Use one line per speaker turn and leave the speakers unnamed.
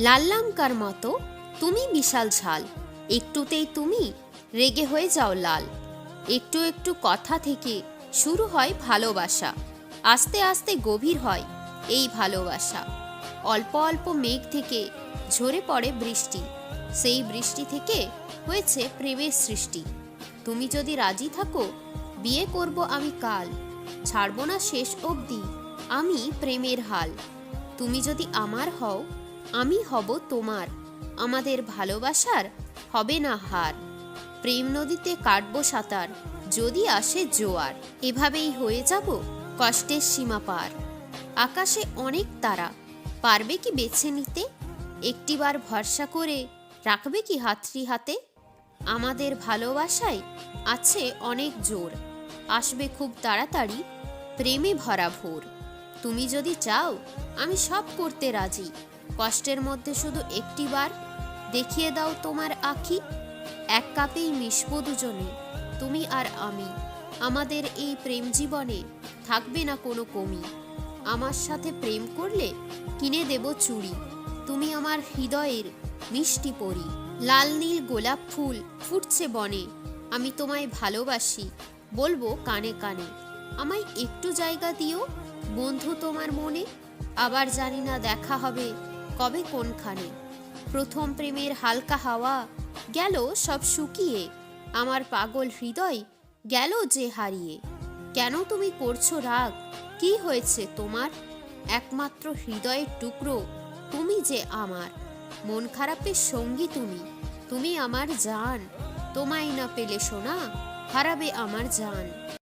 লাল লঙ্কার মতো তুমি বিশাল ঝাল। একটুতেই তুমি রেগে হয়ে যাও লাল। একটু একটু কথা থেকে শুরু হয় ভালোবাসা। আস্তে আস্তে গভীর হয় এই ভালোবাসা। অল্প অল্প মেঘ থেকে ঝরে পড়ে বৃষ্টি। সেই বৃষ্টি থেকে হয়েছে প্রেমের সৃষ্টি। তুমি যদি রাজি থাকো, বিয়ে করব আমি কাল। ছাড়বো না শেষ অবধি আমি প্রেমের হাল। তুমি যদি আমার হও আমি হব তোমার। আমাদের ভালোবাসার হবে না হার। প্রেম নদীতে কাটবো সাঁতার, যদি আসে জোয়ার। এভাবেই হয়ে যাব কষ্টের সীমা পার। আকাশে অনেক তারা, পারবে কি বেছে নিতে? একটিবার ভরসা করে রাখবে কি হাতটি হাতে? আমাদের ভালোবাসায় আছে অনেক জোর, আসবে খুব তাড়াতাড়ি প্রেমে ভরা ভোর। তুমি যদি চাও, আমি সব করতে রাজি। কষ্টের মধ্যে শুধু একটিবার দেখিয়ে দাও তোমার আখি। এক কাপেই মিশবো দুজনে, তুমি আর আমি। আমাদের এই প্রেম জীবনে থাকবে না কোনো কমি। আমার সাথে প্রেম করলে কিনে দেব চুড়ি তুমি আমার হৃদয়ের মিষ্টি পরি। লাল নীল গোলাপ ফুল ফুটছে বনে। আমি তোমায় ভালোবাসি, বলব কানে কানে। আমায় একটু জায়গা দিও, বন্ধু তোমার মনে। আবার জানি না দেখা হবে কবে কোনখানে? প্রথম প্রেমের হালকা হাওয়া, গেল সব শুকিয়ে। আমার পাগল হৃদয়, গেল যে হারিয়ে। কেন তুমি করছ রাগ? কি হয়েছে তোমার? একমাত্র হৃদয়ের টুকরো, তুমি যে আমার। মন খারাপের সঙ্গী তুমি তুমি আমার জান। তোমায় না পেলে শোনা হারাবে আমার জান।